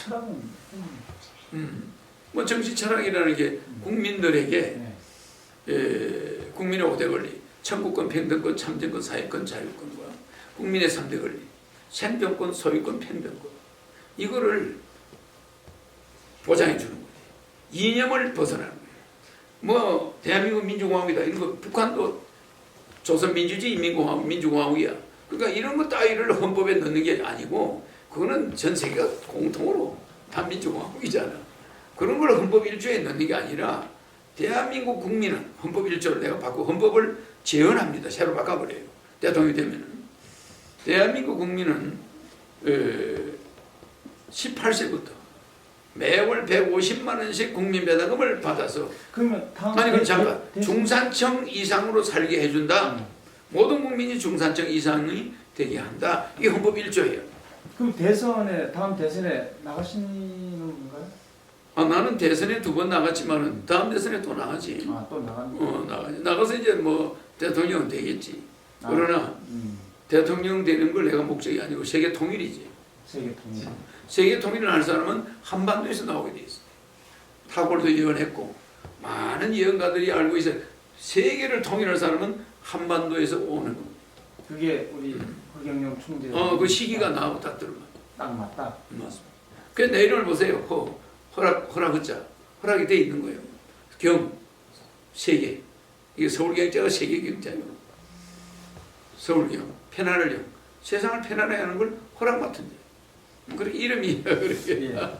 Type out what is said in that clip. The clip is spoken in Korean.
철학은 음, 음. 뭐 정치 철학이라는 게 국민들에게 네. 에, 국민의 5대 권리, 청구권, 평등권, 참정권, 사회권, 자유권과 국민의 3대 권리, 생존권, 소유권, 평등권 이거를 보장해 주는 거예요. 이념을 벗어나는 거예요. 뭐 대한민국 민주공화국이다 이런 거 북한도 조선민주주의 인민공화국 민주공화국이야. 그러니까 이런 것 따위를 헌법에 넣는 게 아니고 그거는 전 세계가 공통으로 다 민주공화국이잖아. 그런 걸 헌법 1조에 넣는 게 아니라 대한민국 국민은 헌법 1조를 내가 바꾸고 헌법을 재헌합니다. 새로 바꿔버려요. 대통령이 되면은. 대한민국 국민은 18세부터 매월 150만 원씩 국민 배당금을 받아서 그러면 아니 그럼 대- 잠깐 대- 중산층 이상으로 살게 해준다. 음. 모든 국민이 중산층 이상이 되게 한다. 이게 헌법 1조예요. 그럼 대선에 다음 대선에 나가시는 건가요? 아, 나는 대선에 두 번 나갔지만은 다음 대선에 또 나가지. 아 또 나가는 어, 나가지. 나가서 이제 뭐 대통령은 되겠지. 아. 그러나 음, 대통령 되는 걸 내가 목적이 아니고 세계 통일이지. 세계 통일. 세계 통일을 할 사람은 한반도에서 나오게 돼 있어. 타골도 예언했고 많은 예언가들이 알고 있어. 세계를 통일할 사람은 한반도에서 오는 겁니다. 그게 우리 허경영 총재. 어, 그 시기가 딱 들어맞. 딱 맞다. 맞습니다. 그 내일을 보세요. 허, 허락, 허락 허자. 허락이 돼 있는 거예요. 경, 세계. 이게 서울 경자가 세계 경자예요. 서울 경, 편안을 경. 세상을 편안하게 하는 걸 허락 맡은 자. 그렇게 이름이 그렇게. 예.